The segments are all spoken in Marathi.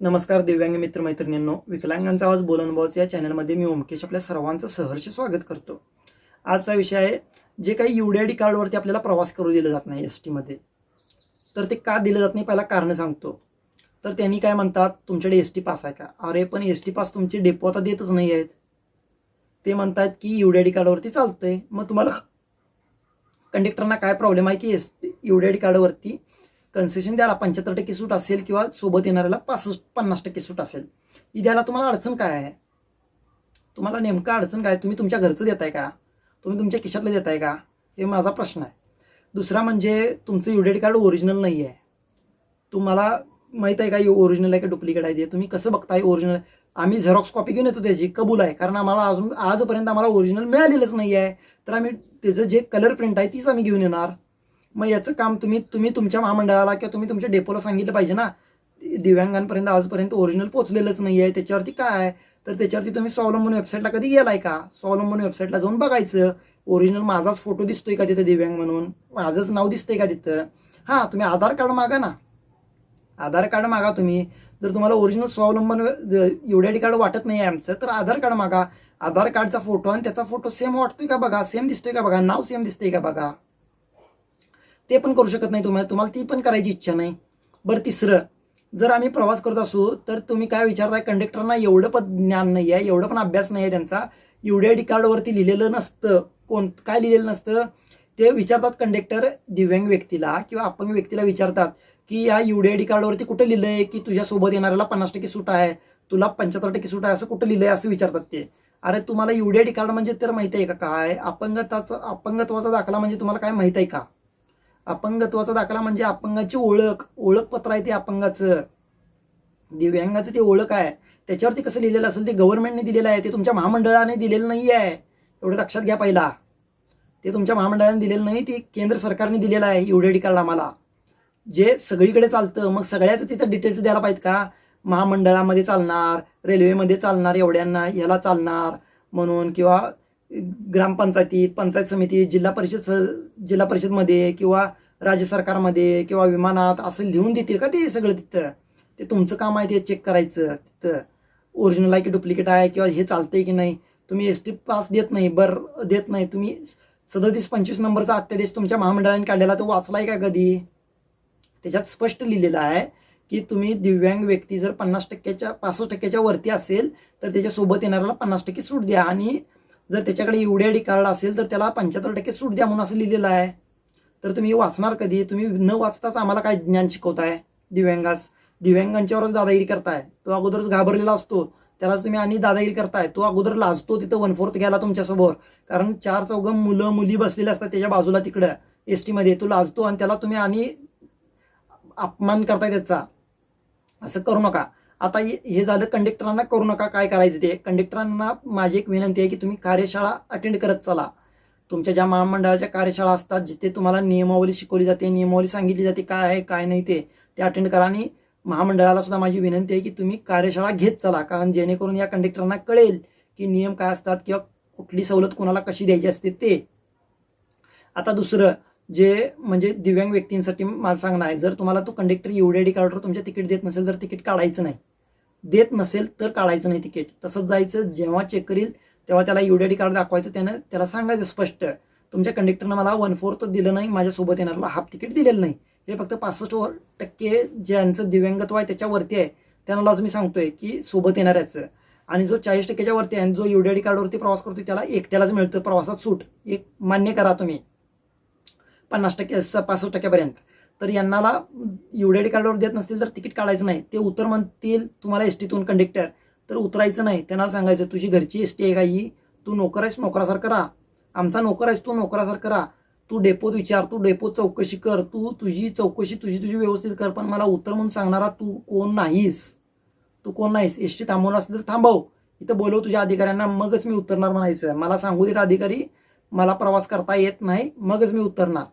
नमस्कार दिव्यांग मित्र मैत्रिणींनो विकलांगांचा आवाज बोलन या चॅनलमध्ये मी ओमकेश आपल्या सर्वांचं सहर्ष स्वागत करतो. आजचा विषय आहे जे काही युडीआयडी कार्डवरती आपल्याला प्रवास करू दिलं जात नाही एस टीमध्ये. तर ते का दिलं जात नाही पहिला कारण सांगतो. तर त्यांनी काय म्हणतात तुमच्याकडे एस टी पास आहे का? अरे पण एस टी पास तुमचे डेपो आता देतच नाही आहेत. ते म्हणतात की युडीआयडी कार्डवरती चालतंय. मग तुम्हाला कंडक्टरना काय प्रॉब्लेम आहे की एस टी युडीआयडी कार्डवरती कन्सेशन द्यायला पंच्याहत्तर टक्के सूट असेल किंवा सोबत येणाऱ्याला पासष्ट पन्नास टक्के सूट असेल. ही द्यायला तुम्हाला अडचण काय आहे? तुम्हाला नेमकं अडचण काय? तुम्ही तुमच्या घरचं देताय का? तुम्ही तुमच्या खिशातलं देताय का? हे माझा प्रश्न आहे. दुसरा म्हणजे तुमचं युडेट कार्ड ओरिजिनल नाही आहे तुम्हाला माहीत आहे का? ओरिजिनल आहे का? डुप्लिकेट आहे ते. तुम्ही कसं बघताय ओरिजिनल आम्ही झेरॉक्स कॉपी घेऊन येतो त्याची. कबूल आहे. कारण आम्हाला अजून आजपर्यंत आम्हाला ओरिजिनल मिळालेलंच नाही आहे तर आम्ही त्याचं जे कलर प्रिंट आहे तीच आम्ही घेऊन येणार. मग याचं काम तुम्ही तुम्ही तुमच्या महामंडळाला किंवा तुम्ही तुमच्या डेपोला सांगितलं पाहिजे ना. दिव्यांगांपर्यंत आजपर्यंत ओरिजिनल पोहोचलेलंच नाही आहे त्याच्यावरती काय? आहे तर त्याच्यावरती तुम्ही स्वावलंबन वेबसाईटला कधी गेलाय का? स्वावलंबन वेबसाईटला जाऊन बघायचं. ओरिजिनल माझाच फोटो दिसतोय का तिथे दिव्यांग म्हणून? माझंच नाव दिसतंय का तिथं? हां तुम्ही आधार कार्ड मागा ना. आधार कार्ड मागा तुम्ही. जर तुम्हाला ओरिजिनल स्वावलंबन एवढ्या कार्ड वाटत नाही आहे आमचं तर आधार कार्ड मागा. आधार कार्डचा फोटो आणि त्याचा फोटो सेम वाटतोय का बघा? सेम दिसतोय का बघा? नाव सेम दिसतंय का बघा? ते पण करू शकत नाही तुम्हाला तुम्हाला ती पण करायची इच्छा नाही. बरं तिसरं जर आम्ही प्रवास करत असू तर तुम्ही काय विचारताय? कंडक्टरना एवढं पण ज्ञान नाही आहे एवढं पण अभ्यास नाही आहे त्यांचा युडीआयडी कार्डवरती लिहिलेलं नसतं कोण काय लिहिलेलं नसतं. ते विचारतात कंडक्टर दिव्यांग व्यक्तीला किंवा अपंग व्यक्तीला विचारतात की या युडीआयडी कार्डवरती कुठं लिहिलं आहे की तुझ्यासोबत येणाऱ्याला पन्नास टक्के सूट आहे तुला पंच्याहत्तर टक्के सूट आहे असं कुठं लिहिलं आहे असं विचारतात ते. अरे तुम्हाला युडीआयडी कार्ड म्हणजे तर माहिती आहे का काय? अपंगताचं अपंगत्वाचा दाखला म्हणजे तुम्हाला काय माहीत आहे का? अपंगत्वाचा दाखला म्हणजे अपंगाची ओळख ओळखपत्र आहे ते अपंगाचं. दिव्यांगाचं ते ओळख आहे. त्याच्यावरती कसं लिहिलेलं असेल ते गव्हर्नमेंटने दिलेलं आहे ते तुमच्या महामंडळाने दिलेलं नाही आहे. एवढं लक्षात घ्या पहिला. ते तुमच्या महामंडळाने दिलेलं नाही ते केंद्र सरकारने दिलेलं आहे युडेडी कार्ड आम्हाला. जे सगळीकडे चालतं मग सगळ्याचं तिथं डिटेल्स द्यायला पाहिजेत का? महामंडळामध्ये चालणार रेल्वेमध्ये चालणार एवढ्यांना ह्याला चालणार म्हणून किंवा ग्रामपंचायतीत पंचायत समिती जिल्हा परिषद स- जिल्हा परिषदमध्ये किंवा राज्य सरकारमध्ये किंवा विमानात असं लिहून देतील का ते सगळं तिथं? ते तुमचं काम आहे ते चेक करायचं तिथं. ओरिजिनल आहे की डुप्लिकेट आहे किंवा हे चालतंय की नाही? तुम्ही एस टी पास देत नाही बरं देत नाही. तुम्ही सदतीस पंचवीस नंबरचा अत्यादेश तुमच्या महामंडळाने काढलेला तो वाचलाय का कधी? त्याच्यात स्पष्ट लिहिलेलं आहे की तुम्ही दिव्यांग व्यक्ती जर पन्नास टक्क्याच्या पासष्ट टक्क्याच्या वरती असेल तर त्याच्यासोबत येणाऱ्याला पन्नास टक्के सूट द्या. आणि जर त्याच्याकडे युडीआयडी कार्ड असेल तर त्याला पंच्याहत्तर टक्के सूट द्या म्हणून असं लिहिलेलं आहे. तर तुम्ही वाचणार कधी? तुम्ही न वाचताच आम्हाला काय ज्ञान शिकवताय? दिव्यांगास. दिव्यांगांच्यावरच दादागिरी करताय. तो अगोदरच घाबरलेला असतो. त्यालाच तुम्ही आणि दादागिरी करताय. तो अगोदर लाजतो तिथं वन फोर्थ घ्यायला तुमच्यासमोर. कारण चार चौघं मुलं मुली बसलेले असतात त्याच्या बाजूला तिकडं एस टीमध्ये तो लाजतो आणि त्याला तुम्ही आणि अपमान करताय त्याचा. असं करू नका. आता हे हे झालं कंडक्टरांना करू नका. काय करायचं ते? कंडक्टरांना माझी एक विनंती आहे की तुम्ही कार्यशाळा अटेंड करत चला. तुमच्या ज्या महामंडळाच्या कार्यशाळा असतात जिथे तुम्हाला नियमावली शिकवली जाते नियमावली सांगितली जाते काय आहे काय नाही ते ते अटेंड करा. आणि महामंडळाला सुद्धा माझी विनंती आहे की तुम्ही कार्यशाळा घेत चला कारण जेणेकरून या कंडक्टरांना कळेल की नियम काय असतात किंवा कुठली सवलत कोणाला कशी द्यायची असते ते. आता दुसरं जे म्हणजे दिव्यांग व्यक्तींसाठी माझं सांगणं आहे जर तुम्हाला तो कंडक्टर युडीआयडी कार्डवर तुमच्या तिकीट देत नसेल तर तिकीट काढायचं नाही. देत नसेल तर काढायचं नाही तिकीट. तसंच जायचं जेव्हा चेक करील तेव्हा त्याला युडीआयडी कार्ड दाखवायचं त्यानं त्याला सांगायचं स्पष्ट तुमच्या कंडक्टरनं मला वन फोर्थ दिलं नाही माझ्यासोबत येणाऱ्याला हाफ तिकीट दिलेलं नाही. हे फक्त पासष्ट टक्के ज्यांचं दिव्यांगत्व आहे त्याच्यावरती आहे. त्यांनाच मी सांगतोय की सोबत येणाऱ्याचं. आणि जो चाळीस टक्क्याच्या वरती आहे जो युडीआयडी कार्डवरती प्रवास करतोय त्याला एकट्यालाच मिळतं प्रवासात सूट. एक मान्य करा तुम्ही. पन्नास टक्के स- पासष्ट टक्क्यापर्यंत. तर यांनाला युडीआयडी कार्डवर देत नसतील तर तिकीट काढायचं नाही. ते उतर म्हणतील तुम्हाला एस टीतून कंडक्टर तर उतरायचं नाही. त्यांना सांगायचं तुझी घरची एस टी आहे का ही? तू नोकर आहेस नोकरासारखं राहा. आमचा नोकर आहेस तू नोकरासारखं राहा. तू डेपोत विचार तू डेपोत चौकशी कर. तू तुझी चौकशी तुझी तुझी व्यवस्थित कर पण मला उत्तर म्हणून सांगणारा तू कोण नाहीस? तू कोण नाहीस? एस टी थांबवलं असेल तर थांबव. इथं बोलव तुझ्या अधिकाऱ्यांना मगच मी उतरणार म्हणायचं मला सांगू देत अधिकारी मला प्रवास करता येत नाही मगच मी उतरणार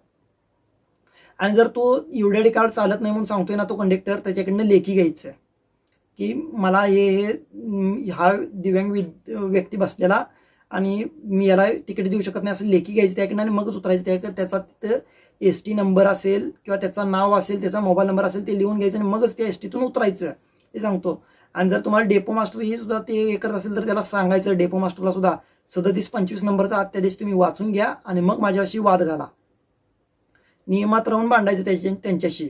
आणि जर तो एवढ्या कार्ड चालत नाही म्हणून सांगतोय ना तो कंडक्टर त्याच्याकडनं लेखी घ्यायचं की मला हे हे हा दिव्यांग विद- व्यक्ती बसलेला आणि मी याला तिकीट देऊ शकत नाही असं लेखी घ्यायची त्या आणि मगच उतरायचं त्या त्याचा तिथं एस टी नंबर असेल किंवा त्याचं नाव असेल त्याचा मोबाईल नंबर असेल ते लिहून घ्यायचं आणि मगच त्या एस टीतून उतरायचं. हे सांगतो. आणि जर तुम्हाला डेपो मास्टर हे सुद्धा ते हे करत असेल तर त्याला सांगायचं डेपो मास्टरला सुद्धा सदतीस पंचवीस नंबरचा अत्यादेश तुम्ही वाचून घ्या आणि मग माझ्याशी वाद घाला. नियमात राहून भांडायचं त्याच्या त्यांच्याशी.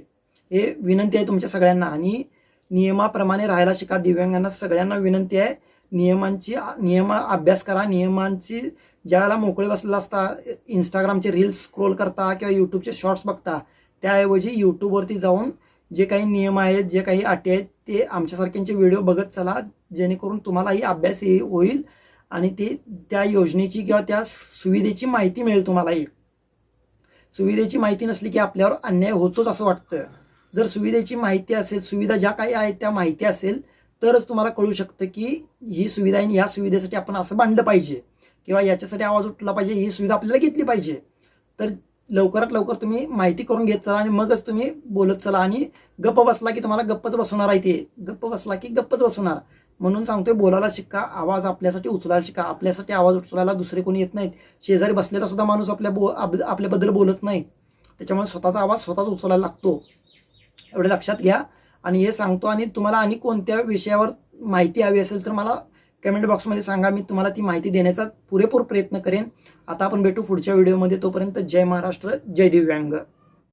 हे विनंती आहे तुमच्या सगळ्यांना आणि नियमाप्रमाणे राहायला शिका. दिव्यांगांना सगळ्यांना विनंती आहे. नियमांची नियम अभ्यास करा. नियमांची ज्यावेळेला मोकळे बसलेला असता इंस्टाग्रामचे रील्स स्क्रोल करता किंवा यूट्यूबचे शॉर्ट्स बघता त्याऐवजी यूट्यूबवरती जाऊन जे काही नियम आहेत जे काही अटी आहेत ते आमच्यासारख्यांचे व्हिडिओ बघत चला. जेणेकरून तुम्हालाही अभ्यास हे होईल आणि ते त्या योजनेची किंवा त्या सुविधेची माहिती मिळेल तुम्हालाही. सुविधेची माहिती नसली की आपल्यावर अन्याय होतोच असं वाटतं. जर सुविधेची माहिती असेल सुविधा ज्या काही आहेत त्या माहिती असेल तरच तुम्हाला कळू शकतं की ही सुविधा आहे ह्या सुविधेसाठी आपण असं बांधलं पाहिजे. किंवा याच्यासाठी आवाज उठला पाहिजे ही सुविधा आपल्याला घेतली पाहिजे. तर लवकरात लवकर तुम्ही माहिती करून घेत चला आणि मगच तुम्ही बोलत चला आणि गप्प बसला की तुम्हाला गप्पच बसवणार आहे ते. गप्प बसला की गप्पच बसवणार. म्हणून सांगतोय बोलायला शिका आवाज आपल्यासाठी उचलायला शिका. आपल्यासाठी आवाज उचलायला दुसरे कोणी येत नाहीत. शेजारी बसलेला सुद्धा माणूस आपल्या बो आप- आपल्याबद्दल बोलत नाही. त्याच्यामुळे स्वतःचा आवाज स्वतःच उचलायला लागतो. एवढं लक्षात घ्या. आणि हे सांगतो आणि तुम्हाला आणि कोणत्या विषयावर माहिती हवी असेल तर मला कमेंट बॉक्समध्ये सांगा. मी तुम्हाला ती माहिती देण्याचा पुरेपूर प्रयत्न करेन. आता आपण भेटू पुढच्या व्हिडिओमध्ये तोपर्यंत जय महाराष्ट्र जय दिव्यांग.